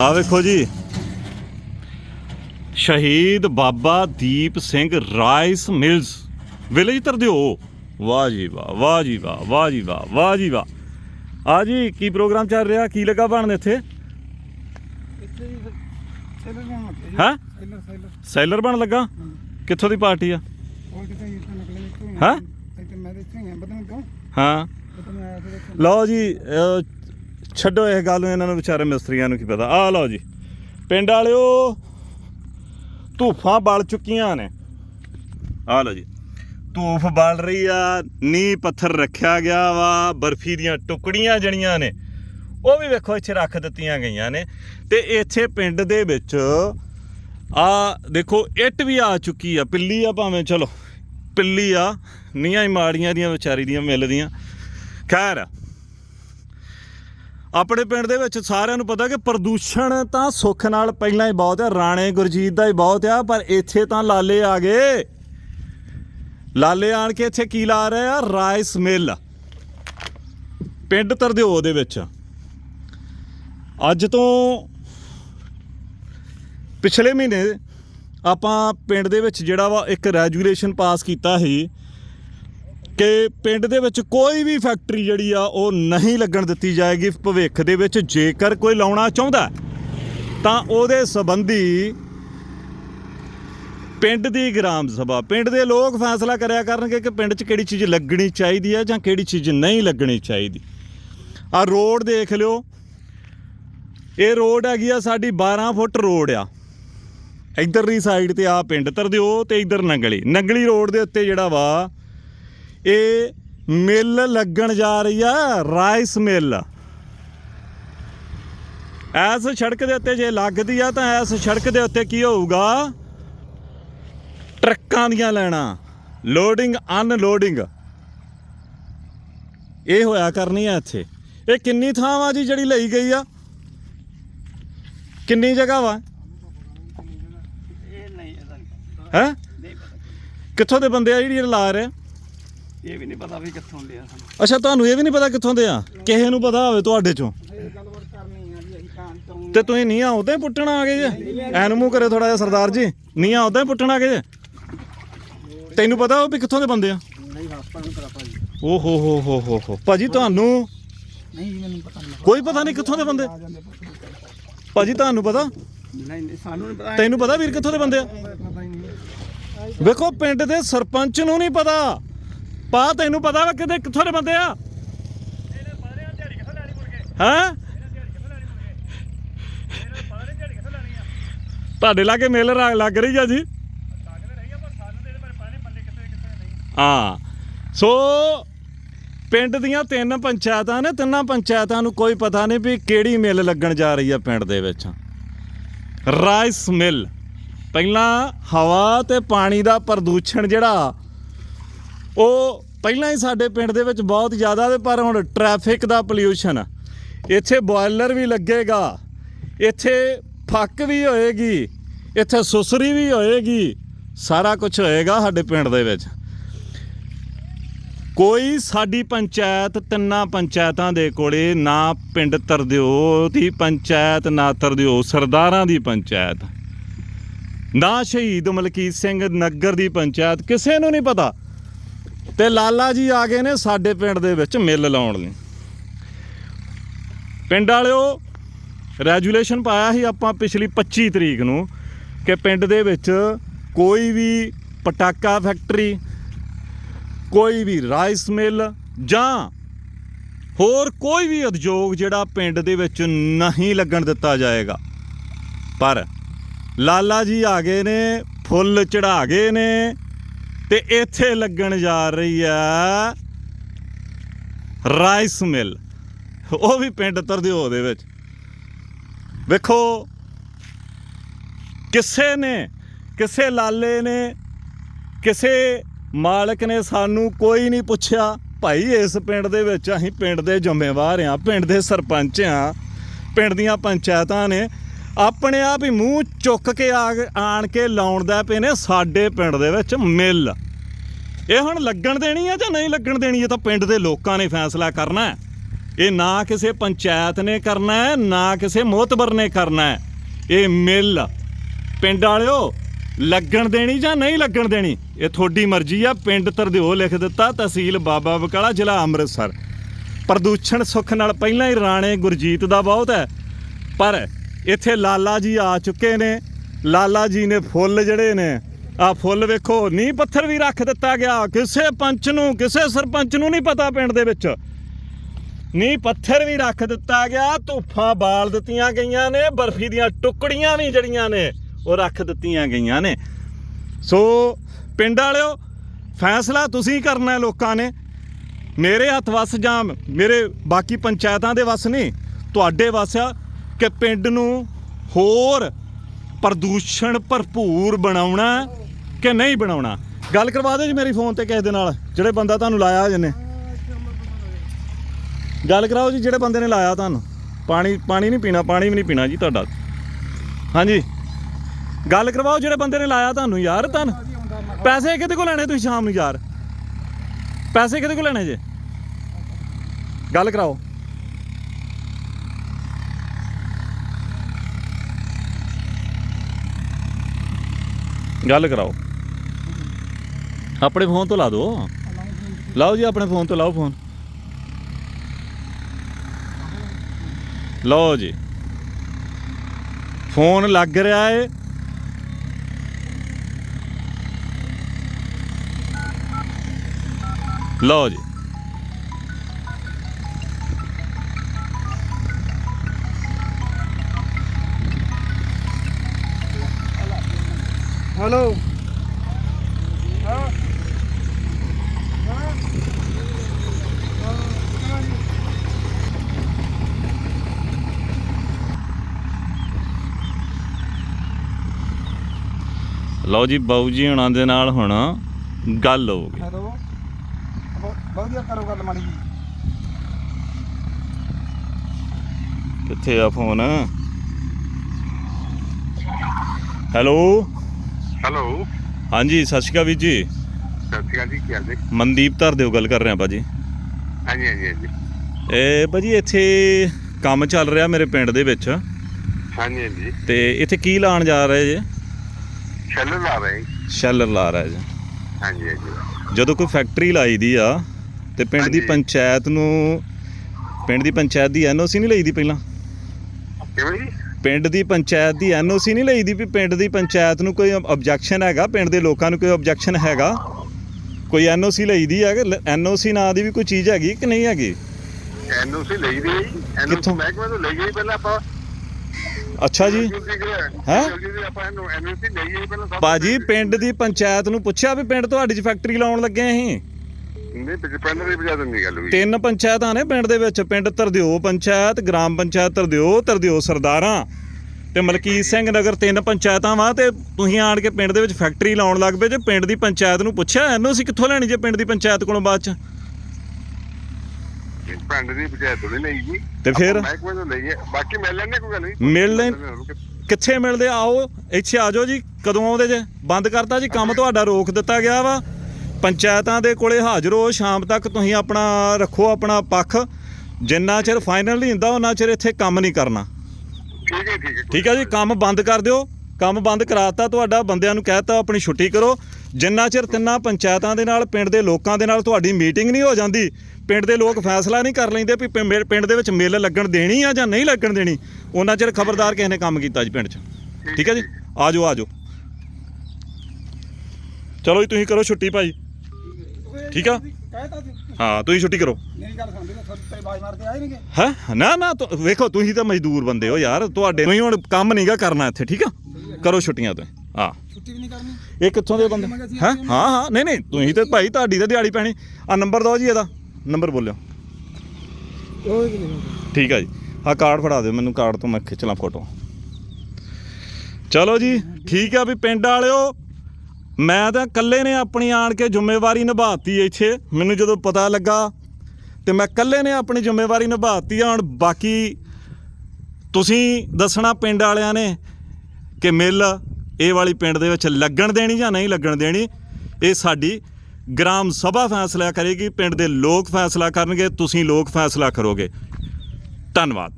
ਆ ਵੇਖੋ ਜੀ। ਸ਼ਹੀਦ Baba Deep Singh rice mills village ਤਰਦਿਓ ਵਾਹ ਜੀ ਵਾਹ ਵਾਹ ਜੀ ਵਾਹ ਵਾਹ ਜੀ ਵਾਹ ਵਾਹ ਜੀ ਵਾਹ। ਆ ਜੀ ਕੀ ਪ੍ਰੋਗਰਾਮ ਚੱਲ ਰਿਹਾ? ਕੀ ਲੱਗਾ ਬਣਨ ਇੱਥੇ? ਹੀ ਸੈਲਰ ਬਣ ਲੱਗੇ ਜੀ। ਹੈਂ? ਸੈਲਰ ਸੈਲਰ ਸੈਲਰ ਬਣ ਲੱਗਾ? ਕਿੱਥੋਂ ਦੀ ਪਾਰਟੀ ਆ? ਹੀ ਲਓ ਜੀ ਛੱਡੋ ਇਹ ਗੱਲ ਨੂੰ, ਇਹਨਾਂ ਨੂੰ ਵਿਚਾਰੇ ਮਿਸਤਰੀਆਂ ਨੂੰ ਕੀ ਪਤਾ। ਆ ਲਓ ਜੀ, ਪਿੰਡ ਵਾਲਿਓ, ਧੂਫਾਂ ਬਲ ਚੁੱਕੀਆਂ ਨੇ। ਆ ਲਓ ਜੀ, ਧੂਫ ਬਲ ਰਹੀ ਆ ਨੀ ਪੱਥਰ ਰੱਖਿਆ ਗਿਆ ਵਾ, ਬਰਫੀ ਦੀਆਂ ਟੁਕੜੀਆਂ ਜਣੀਆਂ ਨੇ। ਉਹ ਵੀ ਵੇਖੋ, ਇੱਥੇ ਰੱਖ ਦਿੱਤੀਆਂ ਗਈਆਂ ਨੇ। ਤੇ ਇੱਥੇ ਪਿੰਡ ਦੇ ਵਿੱਚ ਆ ਦੇਖੋ, ਇੱਟ ਵੀ ਆ ਚੁੱਕੀ ਆ, ਪਿੱਲੀ ਆ ਭਾਵੇਂ, ਚਲੋ, ਪਿੱਲੀ ਆ ਨੀਆਂ ਹੀ ਮਾੜੀਆਂ ਦੀਆਂ, ਵਿਚਾਰੀ ਦੀਆਂ ਮਿਲਦੀਆਂ ਖੈਰ ਆਪਣੇ ਪਿੰਡ ਦੇ ਵਿੱਚ ਸਾਰਿਆਂ ਨੂੰ ਪਤਾ ਕਿ ਪ੍ਰਦੂਸ਼ਣ ਤਾਂ ਸੁੱਖ ਨਾਲ ਪਹਿਲਾਂ ਹੀ ਬਹੁਤ ਹੈ ਰਾਣੇ ਗੁਰਜੀਤ ਦਾ ਹੀ ਬਹੁਤ ਆ, ਪਰ ਇੱਥੇ ਤਾਂ ਲਾਲੇ ਆ ਗਏ। ਲਾਲੇ ਆਣ ਕੇ ਇੱਥੇ ਕੀ ਲਾ ਰਹੇ ਆ? Rice mill. ਪਿੰਡ ਤਰਦਿਓ ਦੇ ਵਿੱਚ। ਅੱਜ ਤੋਂ ਪਿਛਲੇ ਮਹੀਨੇ ਆਪਾਂ ਪਿੰਡ ਦੇ ਵਿੱਚ ਜਿਹੜਾ ਵਾ ਇੱਕ ਰੈਜੂਲੇਸ਼ਨ ਪਾਸ ਕੀਤਾ ਸੀ ਕਿ ਪਿੰਡ ਦੇ ਵਿੱਚ ਕੋਈ ਵੀ ਫੈਕਟਰੀ ਜਿਹੜੀ ਆ, ਉਹ ਨਹੀਂ ਲੱਗਣ ਦਿੱਤੀ ਜਾਏਗੀ ਭਵਿੱਖ ਦੇ ਵਿੱਚ। ਜੇਕਰ ਕੋਈ ਲਾਉਣਾ ਚਾਹੁੰਦਾ ਤਾਂ ਉਹਦੇ ਸੰਬੰਧੀ ਪਿੰਡ ਦੀ ਗ੍ਰਾਮ ਸਭਾ, ਪਿੰਡ ਦੇ ਲੋਕ ਫੈਸਲਾ ਕਰਿਆ ਕਰਨਗੇ ਕਿ ਪਿੰਡ 'ਚ ਕਿਹੜੀ ਚੀਜ਼ ਲੱਗਣੀ ਚਾਹੀਦੀ ਹੈ ਜਾਂ ਕਿਹੜੀ ਚੀਜ਼ ਨਹੀਂ ਲੱਗਣੀ ਚਾਹੀਦੀ। ਆ ਰੋਡ ਦੇਖ ਲਿਓ। ਇਹ ਰੋਡ ਹੈਗੀ ਆ, ਸਾਡੀ 12 ਫੁੱਟ ਰੋਡ ਆ। ਇਧਰਲੀ ਸਾਈਡ ਤੇ ਆ ਪਿੰਡ ਤਰਦਿਓ ਤੇ ਇਧਰ ਨੰਗਲੀ। ਨੰਗਲੀ ਰੋਡ ਦੇ ਉੱਤੇ ਜਿਹੜਾ ਵਾ ਇਹ ਮਿੱਲ ਲੱਗਣ ਜਾ ਰਹੀ ਆ ਰਾਈਸ ਮਿੱਲ। ਐਸ ਸੜਕ ਦੇ ਉੱਤੇ ਜੇ ਲੱਗਦੀ ਆ ਤਾਂ ਐਸ ਸੜਕ ਦੇ ਉੱਤੇ ਕੀ ਹੋਊਗਾ? ਟਰੱਕਾਂ ਦੀਆਂ ਲੈਣਾ। Loading unloading. ਇਹ ਹੋਇਆ ਕਰਨੀ ਆ ਇੱਥੇ। ਇਹ ਕਿੰਨੀ ਥਾਂ ਵਾ ਜੀ ਜਿਹੜੀ ਲਈ ਗਈ ਆ? ਕਿੰਨੀ ਜਗ੍ਹਾ ਵਾ? ਹੈ? ਕਿੱਥੋਂ ਦੇ ਬੰਦੇ ਆ ਜਿਹੜੀ ਲਾ ਰਹੇ? ਇਹ ਵੀ ਨਹੀਂ ਪਤਾ ਵੀ ਕਿੱਥੋਂ ਲਿਆ ਸਾਨੂੰ। ਅੱਛਾ ਤੁਹਾਨੂੰ ਇਹ ਵੀ ਨਹੀਂ ਪਤਾ ਕਿੱਥੋਂ ਦੇ ਆ? ਕਿਸੇ ਨੂੰ ਪਤਾ ਹੋਵੇ ਤੁਹਾਡੇ ਚੋਂ। ਇਹ ਗੱਲਬਾਤ ਕਰਨੀ ਆ ਜੀ ਅਸੀਂ ਕਾਂ ਤੋਂ ਤੇ ਤੁਸੀਂ ਨਹੀਂ ਆਉਂਦੇ ਪੁੱਟਣ ਆ ਗਏ ਜੇ? ਐਨ ਮੂੰਹ ਕਰੇ ਥੋੜਾ ਜਿਹਾ ਸਰਦਾਰ ਜੀ। ਨਹੀਂ ਆਉਂਦੇ ਪੁੱਟਣ ਆ ਗਏ ਜੇ? ਤੈਨੂੰ ਪਤਾ ਉਹ ਵੀ ਕਿੱਥੋਂ ਦੇ ਬੰਦੇ ਆ? ਨਹੀਂ ਆਪਾਂ ਨੂੰ ਪਤਾ ਭਾਜੀ। ਓ ਹੋ ਹੋ ਹੋ ਹੋ ਹੋ। ਭਾਜੀ ਤੁਹਾਨੂੰ ਨਹੀਂ ਜੀ, ਮੈਨੂੰ ਪਤਾ ਨਹੀਂ। ਕੋਈ ਪਤਾ ਨਹੀਂ ਕਿੱਥੋਂ ਦੇ ਬੰਦੇ? ਆ ਜਾਂਦੇ ਭਾਜੀ ਤੁਹਾਨੂੰ ਪਤਾ? ਨਹੀਂ ਨਹੀਂ ਸਾਨੂੰ ਨਹੀਂ ਪਤਾ। ਤੈਨੂੰ ਪਤਾ ਵੀਰ ਕਿੱਥੋਂ ਦੇ ਬੰਦੇ ਆ? ਪਤਾ ਹੀ ਨਹੀਂ। ਵੇਖੋ ਪਿੰਡ ਦੇ ਸਰਪੰਚ ਨੂੰ ਨਹੀਂ ਪਤਾ। ਪਾ, ਤੈਨੂੰ ਪਤਾ ਵਾ ਕਿਤੇ ਕਿੱਥੋਂ ਦੇ ਬੰਦੇ ਆ? ਹਾਂ? ਤੁਹਾਡੇ ਲਾਗੇ ਮੇਲ ਰਾ- ਲੱਗ ਰਹੀ ਆ ਜੀ? ਹਾਂ। ਸੋ, ਪਿੰਡ ਦੀਆਂ ਤਿੰਨ ਪੰਚਾਇਤਾਂ ਨੇ, ਤਿੰਨਾਂ ਪੰਚਾਇਤਾਂ ਨੂੰ ਕੋਈ ਪਤਾ ਨਹੀਂ ਵੀ ਕਿਹੜੀ ਮਿਲ ਲੱਗਣ ਜਾ ਰਹੀ ਆ ਪਿੰਡ ਦੇ ਵਿੱਚ। Rice mill. ਪਹਿਲਾਂ ਹਵਾ ਤੇ ਪਾਣੀ ਦਾ ਪ੍ਰਦੂਸ਼ਣ ਜਿਹੜਾ ਉਹ ਪਹਿਲਾਂ ਹੀ ਸਾਡੇ ਪਿੰਡ ਦੇ ਵਿੱਚ ਬਹੁਤ ਜ਼ਿਆਦਾ ਤੇ ਪਰ ਹੁਣ ਟ੍ਰੈਫਿਕ ਦਾ ਪੋਲਿਊਸ਼ਨ ਇੱਥੇ ਬੋਇਲਰ ਵੀ ਲੱਗੇਗਾ, ਇੱਥੇ ਫੱਕ ਵੀ ਹੋਏਗੀ, ਇੱਥੇ ਸੁਸਰੀ ਵੀ ਹੋਏਗੀ, ਸਾਰਾ ਕੁਝ ਹੋਏਗਾ ਸਾਡੇ ਪਿੰਡ ਦੇ ਵਿੱਚ। ਕੋਈ ਸਾਡੀ ਪੰਚਾਇਤ ਤਿੰਨਾਂ ਪੰਚਾਇਤਾਂ ਦੇ ਕੋਲੇ ਨਾ ਪਿੰਡ ਤਰਦਿਓ ਦੀ ਪੰਚਾਇਤ, ਨਾ ਤਰਦਿਓ ਸਰਦਾਰਾਂ ਦੀ ਪੰਚਾਇਤ। ਨਾ ਸ਼ਹੀਦ ਮਲਕੀਤ ਸਿੰਘ ਨਗਰ ਦੀ ਪੰਚਾਇਤ, ਕਿਸੇ ਨੂੰ ਨਹੀਂ ਪਤਾ। ਤੇ ਲਾਲਾ ਜੀ ਆ ਗਏ ਨੇ ਸਾਡੇ ਪਿੰਡ ਦੇ ਵਿੱਚ ਮਿੱਲ ਲਾਉਣ ਲਈ। ਪਿੰਡ ਵਾਲਿਓ, ਰੈਜੂਲੇਸ਼ਨ ਪਾਇਆ ਸੀ ਆਪਾਂ ਪਿਛਲੀ 25 ਤਰੀਕ ਨੂੰ ਕਿ ਪਿੰਡ ਦੇ ਵਿੱਚ ਕੋਈ ਵੀ ਪਟਾਕਾ ਫੈਕਟਰੀ, ਕੋਈ ਵੀ ਰਾਈਸ ਮਿਲ ਜਾਂ ਹੋਰ ਕੋਈ ਵੀ ਉਦਯੋਗ ਜਿਹੜਾ ਪਿੰਡ ਦੇ ਵਿੱਚ ਨਹੀਂ ਲੱਗਣ ਦਿੱਤਾ ਜਾਏਗਾ। ਪਰ ਲਾਲਾ ਜੀ ਆ ਗਏ ਨੇ, ਫੁੱਲ ਚੜਾ ਗਏ ਨੇ ਤੇ ਇੱਥੇ ਲੱਗਣ ਜਾ ਰਹੀ ਆ ਰਾਈਸ ਮਿਲ। ਉਹ ਵੀ ਪਿੰਡ ਤਰਦਿਓ ਦੇ ਵਿੱਚ। ਵੇਖੋ, ਕਿਸੇ ਨੇ, ਕਿਸੇ ਲਾਲੇ ਨੇ, ਕਿਸੇ ਮਾਲਕ ਨੇ ਸਾਨੂੰ ਕੋਈ ਨਹੀਂ ਪੁੱਛਿਆ, ਭਾਈ, ਇਸ ਪਿੰਡ ਦੇ ਵਿੱਚ ਅਸੀਂ ਪਿੰਡ ਦੇ ਜ਼ਿੰਮੇਵਾਰ ਆ, ਪਿੰਡ ਦੇ ਸਰਪੰਚ ਆ, ਪਿੰਡ ਦੀਆਂ ਪੰਚਾਇਤਾਂ ਨੇ ਆਪਣੇ ਆਪ ਹੀ ਮੂੰਹ ਚੁੱਕ ਕੇ ਆ ਆਣ ਕੇ ਲਾਉਣ ਦਾ ਪਏ ਨੇ ਸਾਡੇ ਪਿੰਡ ਦੇ ਵਿੱਚ ਮਿਲ। ਇਹ ਹੁਣ ਲੱਗਣ ਦੇਣੀ ਹੈ ਜਾਂ ਨਹੀਂ ਲੱਗਣ ਦੇਣੀ, ਇਹ ਤਾਂ ਪਿੰਡ ਦੇ ਲੋਕਾਂ ਨੇ ਫੈਸਲਾ ਕਰਨਾ ਹੈ। ਇਹ ਨਾ ਕਿਸੇ ਪੰਚਾਇਤ ਨੇ ਕਰਨਾ ਹੈ, ਨਾ ਕਿਸੇ ਮੋਤਬਰ ਨੇ ਕਰਨਾ ਹੈ। ਇਹ ਮਿਲ। ਪਿੰਡ ਵਾਲਿਓ, ਲੱਗਣ ਦੇਣੀ ਜਾਂ ਨਹੀਂ ਲੱਗਣ ਦੇਣੀ, ਇਹ ਤੁਹਾਡੀ ਮਰਜ਼ੀ ਆ। ਪਿੰਡ ਤਰਦਿਓ ਲਿਖ ਦਿੱਤਾ, ਤਹਿਸੀਲ ਬਾਬਾ ਬਕਾਲਾ, ਜ਼ਿਲ੍ਹਾ ਅੰਮ੍ਰਿਤਸਰ। ਪ੍ਰਦੂਸ਼ਣ ਸੁੱਖ ਨਾਲ ਪਹਿਲਾਂ ਹੀ ਰਾਣੇ ਗੁਰਜੀਤ ਦਾ ਬਹੁਤ ਹੈ, ਪਰ ਇੱਥੇ ਲਾਲਾ ਜੀ ਆ ਚੁੱਕੇ ਨੇ। ਲਾਲਾ ਜੀ ਨੇ ਫੁੱਲ ਜਿਹੜੇ ਨੇ, ਆ ਫੁੱਲ ਵੇਖੋ ਨੀ ਪੱਥਰ ਵੀ ਰੱਖ ਦਿੱਤਾ ਗਿਆ। ਕਿਸੇ ਪੰਚ ਨੂੰ, ਕਿਸੇ ਸਰਪੰਚ ਨੂੰ ਨਹੀਂ ਪਤਾ ਪਿੰਡ ਦੇ ਵਿੱਚ। ਨੀ ਪੱਥਰ ਵੀ ਰੱਖ ਦਿੱਤਾ ਗਿਆ, ਧੂਫਾਂ ਬਾਲ ਦਿੱਤੀਆਂ ਗਈਆਂ ਨੇ, ਬਰਫੀ ਦੀਆਂ ਟੁਕੜੀਆਂ ਵੀ ਜਿਹੜੀਆਂ ਨੇ, ਉਹ ਰੱਖ ਦਿੱਤੀਆਂ ਗਈਆਂ ਨੇ। ਸੋ ਪਿੰਡ ਵਾਲਿਓ, ਫੈਸਲਾ ਤੁਸੀਂ ਕਰਨਾ ਹੈ ਲੋਕਾਂ ਨੇ। ਮੇਰੇ ਹੱਥ ਵਸ ਜਾਂ ਮੇਰੇ ਬਾਕੀ ਪੰਚਾਇਤਾਂ ਦੇ ਵਸ ਨਹੀਂ, ਤੁਹਾਡੇ ਵਸ ਆ। ਕਿ ਪਿੰਡ ਨੂੰ ਹੋਰ ਪ੍ਰਦੂਸ਼ਣ ਭਰਪੂਰ ਬਣਾਉਣਾ ਕਿ ਨਹੀਂ ਬਣਾਉਣਾ? ਗੱਲ ਕਰਵਾ ਦਿਓ ਜੀ ਮੇਰੀ ਫੋਨ ਤੇ ਕਿਸੇ ਦੇ ਨਾਲ, ਜਿਹੜੇ ਬੰਦਾ ਤੁਹਾਨੂੰ ਲਾਇਆ ਜਨੇ ਗੱਲ ਕਰਾਓ ਜੀ, ਜਿਹੜੇ ਬੰਦੇ ਨੇ ਲਾਇਆ ਤੁਹਾਨੂੰ। ਪਾਣੀ ਪਾਣੀ ਨਹੀਂ ਪੀਣਾ, ਪਾਣੀ ਵੀ ਨਹੀਂ ਪੀਣਾ ਜੀ ਤੁਹਾਡਾ। ਹਾਂਜੀ। ਗੱਲ ਕਰਵਾਓ, ਜਿਹੜੇ ਬੰਦੇ ਨੇ ਲਾਇਆ ਤੁਹਾਨੂੰ ਯਾਰ ਤੁਹਾਨੂੰ ਪੈਸੇ ਕਿਹਦੇ ਕੋਲ ਲੈਣੇ ਤੁਸੀਂ ਸ਼ਾਮ ਨੂੰ ਯਾਰ? ਪੈਸੇ ਕਿਹਦੇ ਕੋਲ ਲੈਣੇ ਜੇ? ਗੱਲ ਕਰਾਓ। ਗੱਲ ਕਰਾਓ। ਆਪਣੇ ਫੋਨ ਤੋਂ ਲਾ ਦਿਓ। ਲਾਓ ਜੀ, ਆਪਣੇ ਫੋਨ ਤੋਂ ਲਾਓ ਫੋਨ। ਲਓ ਜੀ। ਫੋਨ ਲੱਗ ਰਿਹਾ ਏ। ਲਓ ਜੀ। ਹੈਲੋ ਹਾਂ ਹਾਂ ਲਓ ਜੀ ਬਾਊ ਜੀ ਹੁਣਾਂ ਦੇ ਨਾਲ ਹੁਣ ਗੱਲ ਹੋਊਗੀ ਹੈਲੋ। ਵਧੀਆ ਕਰੋ ਗੱਲ ਮਾੜੀ ਜੀ। ਕਿੱਥੇ ਆ ਫੋਨ? ਹੈਲੋ। ਹੈਲੋ। ਹਾਂਜੀ ਸਤਿ ਸ਼੍ਰੀ ਅਕਾਲ ਵੀਰ ਜੀ। ਸਤਿ ਸ਼੍ਰੀ ਅਕਾਲ ਜੀ ਕੀ ਹਾਲ ਜੀ? ਮਨਦੀਪ ਧਰਦੇਓ ਗੱਲ ਕਰ ਰਿਹਾ ਭਾਜੀ। ਹਾਂਜੀ ਹਾਂਜੀ ਹਾਂਜੀ। ਇਹ ਭਾਜੀ ਇੱਥੇ ਕੰਮ ਚੱਲ ਰਿਹਾ ਮੇਰੇ ਪਿੰਡ ਦੇ ਵਿੱਚ। ਹਾਂਜੀ ਹਾਂਜੀ। ਤੇ ਇੱਥੇ ਕੀ ਲਾਣ ਜਾ ਰਹੇ ਜੇ? ਸ਼ੈਲਰ ਲਾ ਰਹੇ। ਸ਼ੈਲਰ ਲਾ ਰਹੇ ਜੇ। ਹਾਂਜੀ ਹਾਂਜੀ। ਜਦੋਂ ਕੋਈ ਫੈਕਟਰੀ ਲਾਈ ਦੀ ਆ ਤੇ ਪਿੰਡ ਦੀ। ਪੰਚਾਇਤ ਨੂੰ ਪਿੰਡ ਦੀ ਪੰਚਾਇਤ ਦੀ ਐਨਓਸੀ ਨਹੀਂ ਲਈਦੀ ਪਹਿਲਾਂ? ਕਿਵੇਂ ਜੀ? ਪਿੰਡ ਦੀ ਪੰਚਾਇਤ ਦੀ ਐਨਓਸੀ ਨਹੀਂ ਲਈਦੀ ਵੀ ਪਿੰਡ ਦੀ ਪੰਚਾਇਤ ਨੂੰ ਕੋਈ ਆਬਜੈਕਸ਼ਨ ਹੈਗਾ? ਪਿੰਡ ਦੇ ਲੋਕਾਂ ਨੂੰ ਕੋਈ ਆਬਜੈਕਸ਼ਨ ਹੈਗਾ? ਕੋਈ ਐਨਓਸੀ ਲਈਦੀ ਹੈ ਐਨਓਸੀ ਨਾਂ ਦੀ ਵੀ ਕੋਈ ਚੀਜ਼ ਹੈਗੀ ਕਿ ਨਹੀਂ ਹੈਗੀ? ਐਨਓਸੀ ਲਈ ਦੀ ਹੈ ਜੀ? ਐਨਓਸੀ ਮਹਿਕਮੇ ਤੋਂ ਲਈ ਗਈ ਪਹਿਲਾਂ ਆਪਾਂ। ਅੱਛਾ ਜੀ। ਹੈਂ? ਜੀ ਆਪਾਂ ਇਹਨੂੰ ਐਨਓਸੀ ਲਈ ਗਈ ਪਹਿਲਾਂ ਸਭ ਬਾਜੀ ਪਿੰਡ ਦੀ ਪੰਚਾਇਤ ਨੂੰ ਪੁੱਛਿਆ ਵੀ ਪਿੰਡ ਤੁਹਾਡੀ 'ਚ ਫੈਕਟਰੀ ਲਾਉਣ ਲੱਗੇ ਅਸੀਂ? ਨਹੀਂ ਪਿੰਡ ਦੀ ਬਜਾ ਦਿੰਦੀ ਗੱਲ ਹੋਈ ਤਿੰਨ ਪੰਚਾਇਤਾਂ ਨੇ ਪਿੰਡ ਦੇ ਵਿੱਚ ਪਿੰਡ ਤਰਦਿਓ ਪੰਚਾਇਤ ਗ੍ਰਾਮ ਪੰਚਾਇਤ ਤਰਦਿਓ ਤਰਦਿਓ ਸਰਦਾਰਾਂ ਤੇ ਮਲਕੀਤ ਸਿੰਘ ਨਗਰ ਤਿੰਨ ਪੰਚਾਇਤਾਂ ਵਾ ਤੇ ਤੁਸੀਂ ਆਣ ਕੇ ਪਿੰਡ ਦੇ ਵਿੱਚ ਫੈਕਟਰੀ ਲਾਉਣ ਲੱਗ ਪਏ ਜੇ ਪਿੰਡ ਦੀ ਪੰਚਾਇਤ ਨੂੰ ਪੁੱਛਿਆ ਐਨਓਸੀ ਕਿੱਥੋਂ ਲੈਣੀ ਜੇ ਪਿੰਡ ਦੀ ਪੰਚਾਇਤ ਕੋਲੋਂ ਬਾਅਦ ਚ? ਪਿੰਡ ਦੀ ਤੋਂ ਨਹੀਂ ਲਈ ਜੀ। ਤੇ ਫਿਰ? ਮਹਿਕਮੇ ਤੋਂ ਬਾਕੀ ਮਿਲ ਲੈਣੇ ਕੋਈ ਗੱਲ ਨਹੀਂ। ਮਿਲ ਲੈਣ- ਕਿੱਥੇ? ਮਿਲਦੇ? ਆਓ ਇੱਥੇ ਆ ਜਾਓ ਜੀ। ਕਦੋਂ ਆਉਂਦੇ ਜੇ? ਬੰਦ ਕਰਤਾ ਜੀ ਕੰਮ ਤੁਹਾਡਾ ਰੋਕ ਦਿੱਤਾ ਗਿਆ ਵਾ। ਪੰਚਾਇਤਾਂ ਦੇ ਕੋਲੇ ਹਾਜ਼ਰ ਹੋ ਸ਼ਾਮ ਤੱਕ ਤੁਸੀਂ ਆਪਣਾ ਰੱਖੋ ਆਪਣਾ ਪੱਖ। ਜਿੰਨਾ ਚਿਰ ਫਾਈਨਲ ਨਹੀਂ ਹੁੰਦਾ ਉਹਨਾਂ ਚਿਰ ਇੱਥੇ ਕੰਮ ਨਹੀਂ ਕਰਨਾ। ਠੀਕ ਹੈ ਠੀਕ ਹੈ ਠੀਕ ਹੈ ਜੀ ਕੰਮ ਬੰਦ ਕਰ ਦਿਓ। ਕੰਮ ਬੰਦ ਕਰਾਤਾ ਤੁਹਾਡਾ ਬੰਦਿਆਂ ਨੂੰ ਕਹਿਤਾ ਆਪਣੀ ਛੁੱਟੀ ਕਰੋ। ਜਿੰਨਾ ਚਿਰ ਤਿੰਨਾਂ ਪੰਚਾਇਤਾਂ ਦੇ ਨਾਲ ਪਿੰਡ ਦੇ ਲੋਕਾਂ ਦੇ ਨਾਲ ਤੁਹਾਡੀ ਮੀਟਿੰਗ ਨਹੀਂ ਹੋ ਜਾਂਦੀ ਪਿੰਡ ਦੇ ਲੋਕ ਫੈਸਲਾ ਨਹੀਂ ਕਰ ਲੈਂਦੇ ਵੀ ਪਿੰਡ ਦੇ ਵਿੱਚ ਮਿਲ ਲੱਗਣ ਦੇਣੀ ਆ ਜਾਂ ਨਹੀਂ ਲੱਗਣ ਦੇਣੀ। ਉਹਨਾਂ ਚਿਰ ਖਬਰਦਾਰ ਕਿਸੇ ਨੇ ਕੰਮ ਕੀਤਾ ਜੀ ਪਿੰਡ 'ਚ। ਠੀਕ ਹੈ ਜੀ ਆ ਜਾਓ ਆ ਜਾਓ। ਚਲੋ ਜੀ ਤੁਸੀਂ ਕਰੋ ਛੁੱਟੀ ਭਾਈ। ਠੀਕ ਆ? ਕਹਿਤਾ ਸੀ ਹਾਂ ਤੁਸੀਂ ਛੁੱਟੀ ਕਰੋ। ਮੇਰੀ ਗੱਲ ਸੁਣਦੇ ਨੇ ਤੁਹਾਡੇ ਤੇ ਬਾਜ ਮਾਰਦੇ ਆਏ ਨਹੀਂਗੇ ਹੈ? ਨਾ ਨਾ ਤੁ- ਵੇਖੋ ਤੁਸੀਂ ਤਾਂ ਮਜ਼ਦੂਰ ਬੰਦੇ ਹੋ ਯਾਰ ਤੁਹਾਡੇ ਤੁਸੀਂ ਹੁਣ ਕੰਮ ਨਹੀਂਗਾ ਕਰਨਾ ਇੱਥੇ ਠੀਕ ਆ? ਕਰੋ ਛੁੱਟੀਆਂ ਤੁਸੀਂ ਹਾਂ। ਛੁੱਟੀ ਵੀ ਨਹੀਂ ਕਰਨੀ? ਇਹ ਕਿੱਥੋਂ ਦੇ ਬੰਦੇ ਹੈ? ਹਾਂ ਹਾਂ ਨਹੀਂ ਨਹੀਂ ਤੁਸੀਂ ਤੇ ਭਾਈ ਤੁਹਾਡੀ ਤਾਂ ਦਿਹਾੜੀ ਪੈਣੀ। ਆ ਨੰਬਰ ਦਿਓ ਜੀ ਇਹਦਾ ਨੰਬਰ ਬੋਲਿਓ। ਉਹ ਵੀ ਨਹੀਂ ਠੀਕ ਆ ਜੀ। ਆ ਕਾਰਡ ਫੜਾ ਦਿਓ ਮੈਨੂੰ ਕਾਰਡ ਤੋਂ ਮੈਂ ਖਿੱਚ ਲਾਂ ਫੋਟੋ। ਚਲੋ ਜੀ ਠੀਕ ਆ ਵੀ ਪਿੰਡ ਵਾਲਿਓ ਮੈਂ ਤਾਂ ਇਕੱਲੇ ਨੇ ਆਪਣੀ ਆਣ ਕੇ ਜ਼ਿੰਮੇਵਾਰੀ ਨਿਭਾਤੀ ਇੱਥੇ, ਮੈਨੂੰ ਜਦੋਂ ਪਤਾ ਲੱਗਾ ਤੇ ਮੈਂ ਇਕੱਲੇ ਨੇ ਆਪਣੀ ਜ਼ਿੰਮੇਵਾਰੀ ਨਿਭਾਤੀ ਹੁਣ ਬਾਕੀ ਤੁਸੀਂ ਦੱਸਣਾ ਪਿੰਡ ਵਾਲਿਆਂ ਨੇ ਕਿ ਮਿਲ ਇਹ ਵਾਲੀ ਪਿੰਡ ਦੇ ਵਿੱਚ ਲੱਗਣ ਦੇਣੀ ਜਾਂ ਨਹੀਂ ਲੱਗਣ ਦੇਣੀ, ਇਹ ਸਾਡੀ ਗ੍ਰਾਮ ਸਭਾ ਫੈਸਲਾ ਕਰੇਗੀ, ਪਿੰਡ ਦੇ ਲੋਕ ਫੈਸਲਾ ਕਰਨਗੇ, ਤੁਸੀਂ ਲੋਕ ਫੈਸਲਾ ਕਰੋਗੇ। ਧੰਨਵਾਦ।